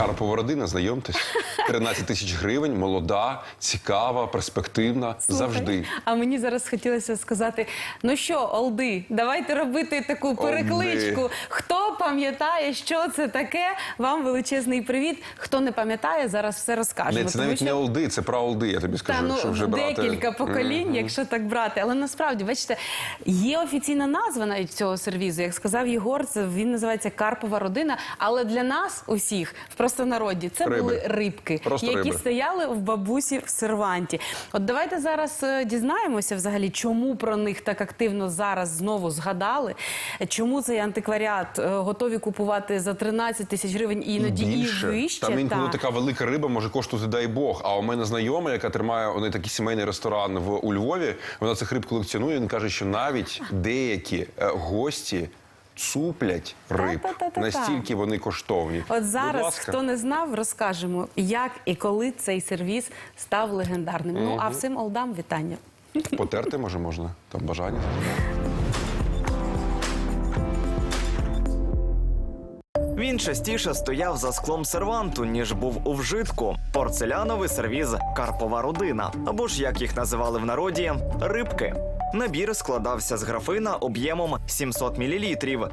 Карпова родина, знайомтесь. 13 тисяч гривень, молода, цікава, перспективна. Слухай, Завжди. А мені зараз хотілося сказати: ну що, Олди, давайте робити таку перекличку. Хто пам'ятає, що це таке? Вам величезний привіт. Хто не пам'ятає, зараз все розкажемо. Не, це навіть що- не олди, це про олди, я тобі скажу. Та, ну, вже брати. декілька поколінь, якщо так брати. Але насправді, бачите, є офіційна назва навіть цього сервізу. Як сказав Єгор, це він називається Карпова родина. Але для нас усіх в простонароді це Риби. були рибки, Просто які риби. стояли в бабусі в серванті. От давайте зараз е, дізнаємося взагалі, чому про них так активно зараз знову згадали. Чому цей антикваріат е, готові купувати за 13 тисяч гривень і іноді Більше. і вище. Там інколи та. така велика риба може коштувати, дай Бог. А у мене знайома, яка тримає у неї такий сімейний ресторан в у Львові. Вона цих риб колекціонує. Він каже, що навіть деякі е, гості цуплять риб. Та-та-та-та-та. Настільки вони коштовні. От зараз, хто не знав, розкажемо, як і коли цей сервіс став легендарним. Ну а всім олдам вітання. потерти може можна там бажання. Він частіше стояв за склом серванту, ніж був у вжитку. Порцеляновий сервіз Карпова родина, або ж як їх називали в народі, рибки. Набір складався з графина об'ємом 700 мл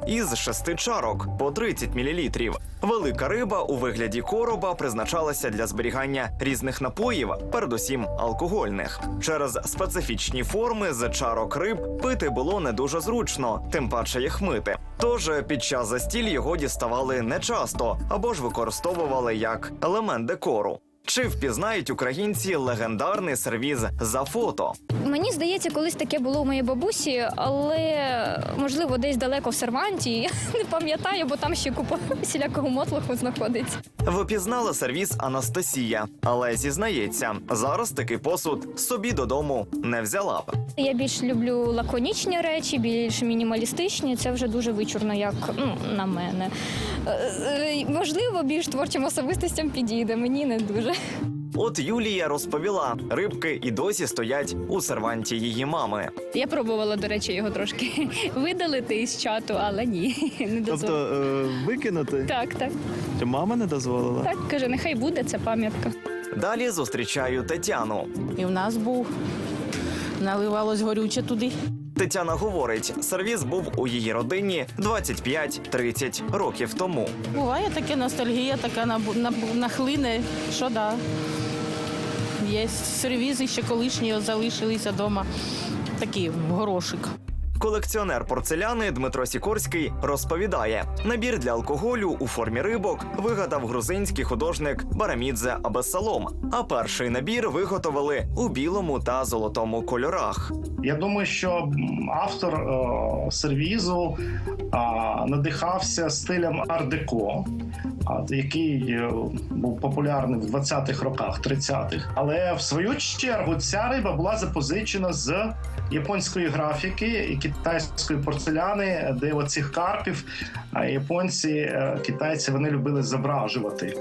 із шести чарок по 30 мл. Велика риба у вигляді короба призначалася для зберігання різних напоїв, передусім алкогольних. Через специфічні форми з чарок риб пити було не дуже зручно, тим паче їх мити. Тож під час застіль його діставали нечасто або ж використовували як елемент декору. Чи впізнають українці легендарний сервіз за фото? Мені здається, колись таке було у моєї бабусі, але можливо десь далеко в серванті. Я не пам'ятаю, бо там ще купа всілякого мотлоху знаходиться. Впізнала сервіз Анастасія, але зізнається, зараз такий посуд собі додому не взяла б. Я більш люблю лаконічні речі, більш мінімалістичні. Це вже дуже вичурно, як ну, на мене. Е, е, Можливо, більш творчим особистостям підійде. Мені не дуже. От Юлія розповіла, рибки і досі стоять у серванті її мами. Я пробувала, до речі, його трошки видалити із чату, але ні, не Тобто дозволила. е, викинути? Так, так, Чи мама не дозволила? так. Каже, нехай буде це пам'ятка. Далі зустрічаю Тетяну. І в нас був. Наливалось горюче туди. Тетяна говорить, сервіз був у її родині 25-30 років тому. Буває таке ностальгія, така нахлине, що да. Є сервізи ще колишні залишилися вдома. Такі горошик. Колекціонер порцеляни Дмитро Сікорський розповідає, набір для алкоголю у формі рибок вигадав грузинський художник Барамідзе Абесалом. А перший набір виготовили у білому та золотому кольорах. Я думаю, що автор е, сервізу надихався стилем ар-деко, який е, був популярний в 20-х роках, 30-х. Але в свою чергу ця риба була запозичена з японської графіки і китайської порцеляни, де оцих карпів японці, е, китайці вони любили зображувати.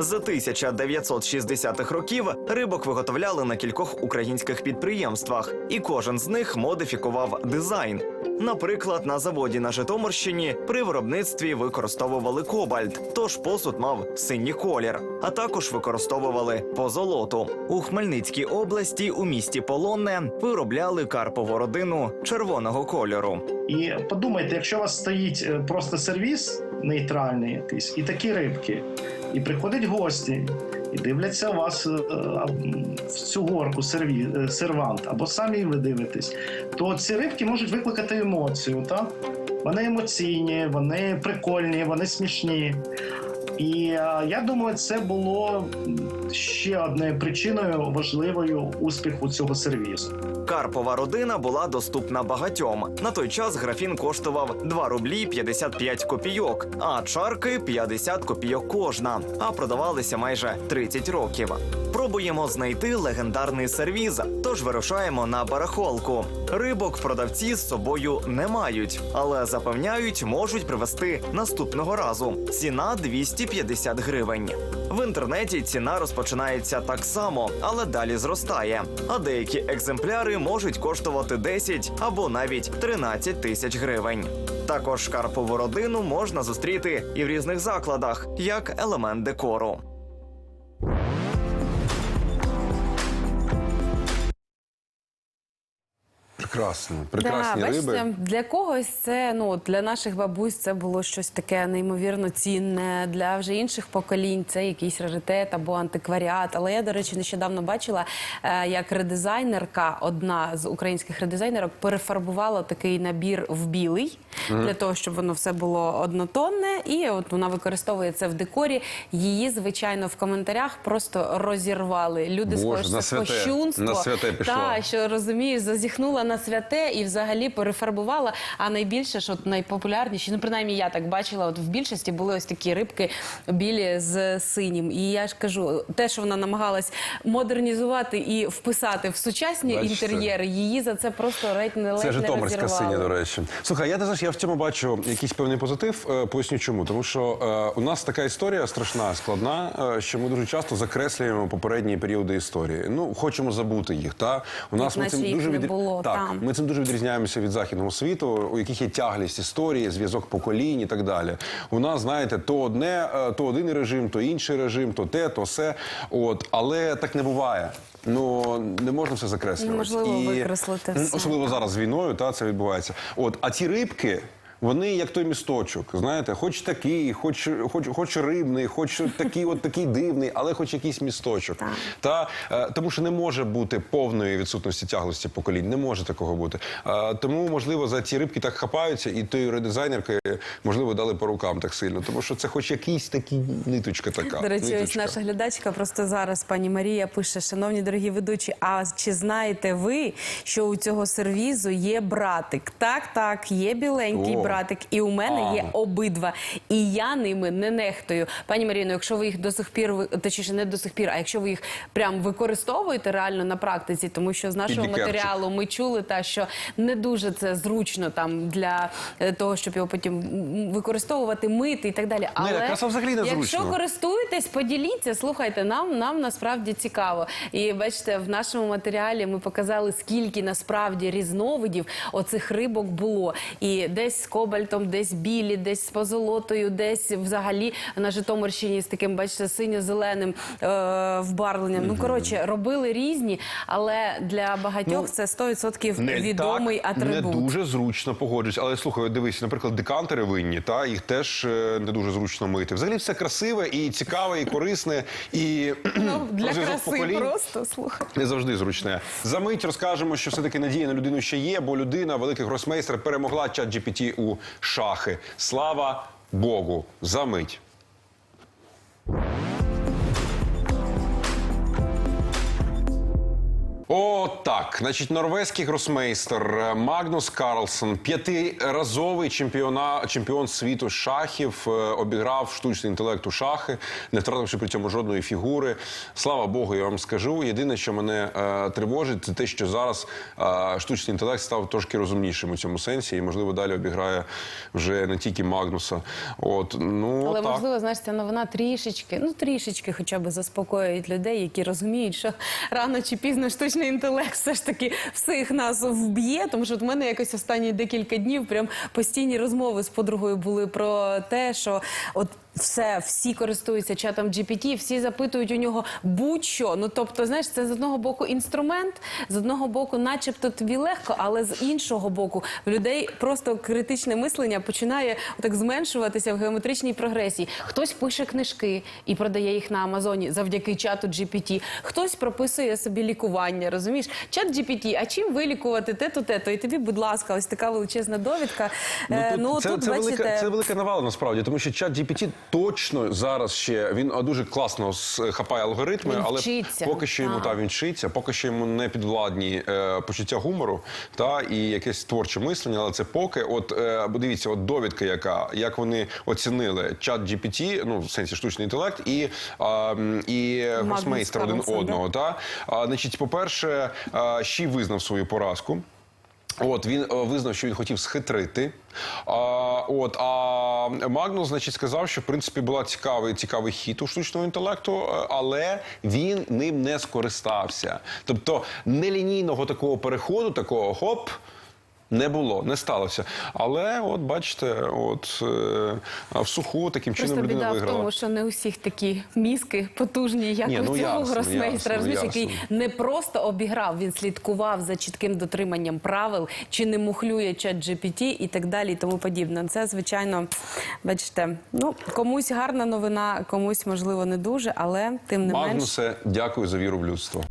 З 1960-х років рибок виготовляли на кількох українських підприємствах, і кожен з них модифікував дизайн. Наприклад, на заводі на Житомирщині при виробництві використовували кобальт, тож посуд мав синій колір, а також використовували позолоту. У Хмельницькій області у місті Полонне виробляли карпову родину червоного кольору. І подумайте, якщо у вас стоїть е, просто сервіс нейтральний якийсь, і такі рибки, і приходять гості, і дивляться вас е, в цю горку серві, е, сервант, або самі ви дивитесь, то ці рибки можуть викликати емоцію, так? Вони емоційні, вони прикольні, вони смішні. І е, я думаю, це було ще одною причиною важливою успіху цього сервісу. Карпова родина була доступна багатьом. На той час графін коштував 2 рублі 55 копійок, а чарки 50 копійок кожна, а продавалися майже 30 років. Пробуємо знайти легендарний сервіз, тож вирушаємо на барахолку. Рибок продавці з собою не мають, але запевняють, можуть привезти наступного разу. Ціна 250 гривень. В інтернеті ціна розпочинається так само, але далі зростає. А деякі екземпляри можуть коштувати 10 або навіть 13 тисяч гривень. Також карпову родину можна зустріти і в різних закладах як елемент декору. Прекрасно, прекрасні да, риби. бачите, для когось це ну для наших бабусь це було щось таке неймовірно цінне. Для вже інших поколінь це якийсь раритет або антикваріат. Але я, до речі, нещодавно бачила, е, як редизайнерка, одна з українських редизайнерок, перефарбувала такий набір в білий для того, щоб воно все було однотонне. І от вона використовує це в декорі. Її, звичайно, в коментарях просто розірвали. Люди Боже, сказали, на що це святе, на святе пішло. Та, що розумієш, зазіхнула на святе і взагалі перефарбувала. А найбільше, що от найпопулярніші, ну принаймні я так бачила, от в більшості були ось такі рибки білі з синім. І я ж кажу, те, що вона намагалась модернізувати і вписати в сучасні Бачите? інтер'єри, її за це просто ледь не ледь Це Житомирська синя, до речі. Слухай, я ти знаєш, я в цьому бачу якийсь певний позитив. Е, Поясню чому. Тому що е, у нас така історія страшна, складна, е, що ми дуже часто закреслюємо попередні періоди історії. Ну, хочемо забути їх. Та у нас ми цим дуже відрі- було так, там. ми цим дуже відрізняємося від західного світу, у яких є тяглість історії, зв'язок поколінь і так далі. У нас, знаєте, то одне, е, то один режим, то інший режим, то те, то все. От, але так не буває. Ну не можна все закреслювати. Неможливо викреслити м, все. Особливо зараз з війною, та це відбувається. От, а ці рибки. Вони як той місточок, знаєте, хоч такий, хоч, хоч, хоч рибний, хоч такий, от такий дивний, але хоч якийсь місточок. Та е, тому, що не може бути повної відсутності тяглості поколінь, не може такого бути. Е, тому, можливо, за ці рибки так хапаються, і той редизайнерки, можливо, дали по рукам так сильно, тому що це хоч якийсь такий ниточка така. До речі, ось наша глядачка просто зараз, пані Марія, пише: Шановні дорогі ведучі, а чи знаєте ви, що у цього сервізу є братик? Так, так, є біленький О. братик, і у мене А. є обидва. І я ними не нехтую. Пані Маріно, якщо ви їх до сих пір, ви- точніше, не до сих пір, а якщо ви їх прям використовуєте реально на практиці, тому що з нашого матеріалу ми чули, та що не дуже це зручно там для е, того, щоб його потім м, використовувати, мити і так далі. Але якраз взагалі не якщо зручно. користуєтесь, поділіться. Слухайте, нам, нам насправді цікаво. І бачите, в нашому матеріалі ми показали, скільки насправді різновидів оцих рибок було. І десь кобальтом, десь білі, десь з позолотою, десь взагалі на Житомирщині з таким, бачите, синьо-зеленим е, вбарвленням. Ну коротше, робили різні, але для багатьох Ну, це 100% не відомий так, атрибут. Не дуже зручно погоджуюсь. Але слухай, дивись, наприклад, декантери винні, та їх теж е, не дуже зручно мити. Взагалі все красиве і цікаве, і корисне, і Ну, для краси поколінь просто слухай. не завжди зручне. За мить розкажемо, що все-таки надія на людину ще є, бо людина, великий гросмейстер, перемогла чат GPT у шахи. Слава Богу! За мить. О, так. Значить, норвезький гросмейстер е, Магнус Карлсон, п'ятиразовий чемпіона, чемпіон світу шахів, е, обіграв штучний інтелект у шахи, не втративши при цьому жодної фігури. Слава Богу, я вам скажу. Єдине, що мене е, тривожить, це те, що зараз е, штучний інтелект став трошки розумнішим у цьому сенсі, і можливо далі обіграє вже не тільки Магнуса. От ну Але так. можливо, знаєш, ця новина трішечки, ну трішечки, хоча б заспокоюють людей, які розуміють, що рано чи пізно штучний інтелект все ж таки всіх нас вб'є. Тому що в мене якось останні декілька днів прям постійні розмови з подругою були про те, що от. Все, всі користуються чатом GPT, всі запитують у нього будь-що. Ну тобто, знаєш, це з одного боку інструмент, з одного боку, начебто тобі легко, але з іншого боку, в людей просто критичне мислення починає так зменшуватися в геометричній прогресії. Хтось пише книжки і продає їх на Амазоні завдяки чату GPT. Хтось прописує собі лікування. Розумієш, чат GPT, а чим вилікувати те-то, те-то? І тобі, будь ласка, ось така величезна довідка. Е, Ну, це, тут, це, бачите, велика, це велика навала насправді, тому що чат GPT точно зараз ще він дуже класно с- хапає алгоритми, Він але вчиться, поки що йому та він вчиться, поки що йому не підвладні е, почуття гумору та і якесь творче мислення. Але це поки, от е, дивіться, от довідка, яка як вони оцінили чат GPT, ну в сенсі штучний інтелект, і, м, і гросмейстер один одного. Та а, значить, по-перше, а, Ші визнав свою поразку. От він е, визнав, що він хотів схитрити. А, от а Магнус, значить, сказав, що в принципі була цікавий цікавий хід у штучного інтелекту, е, але він ним не скористався. Тобто нелінійного такого переходу, такого хоп. Не було, не сталося. Але от бачите, от е, в суху таким чином Просто людина біда в тому, що не у всіх такі мізки потужні, як Ні, у ну, цього ясно, гросмейстера, ясно, розумієш, ясно. який не просто обіграв, він слідкував за чітким дотриманням правил, чи не мухлює чат GPT і так далі, і тому подібне. Це звичайно, бачите, ну комусь гарна новина, комусь можливо не дуже, але тим не менш. Магнусе, дякую за віру в людство.